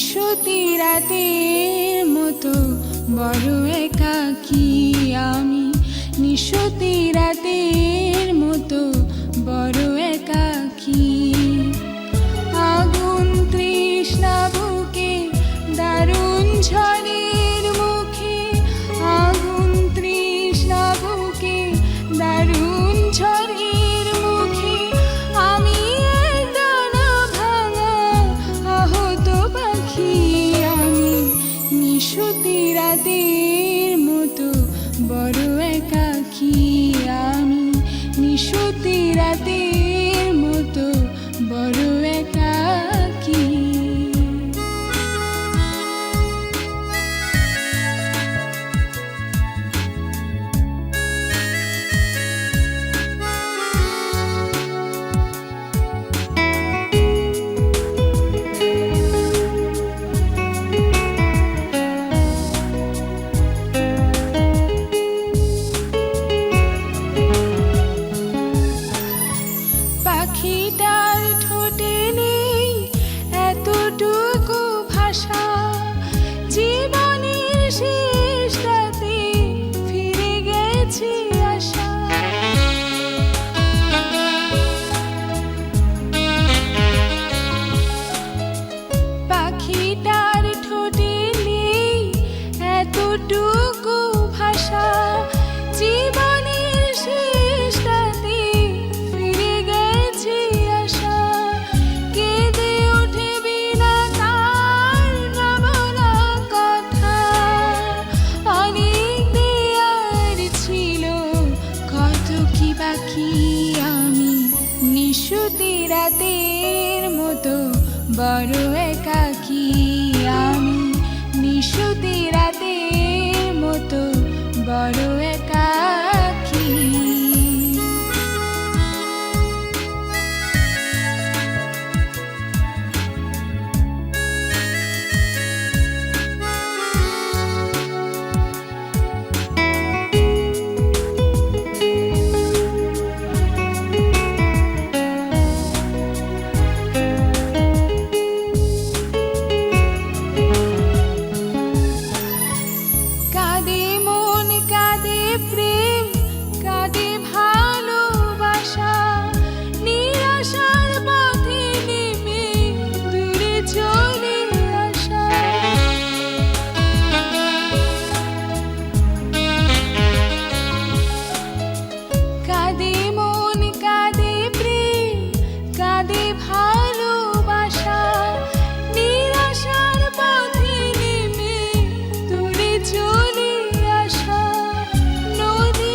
নিশতি রাতের মতো বড় একাকি। নিশুতি রাতের মতো বড় একাকি আমি। নিশুতি রাতের রাতের মতো বড় একাকি আমি নিশুতি রাতের মতো বড় একাকি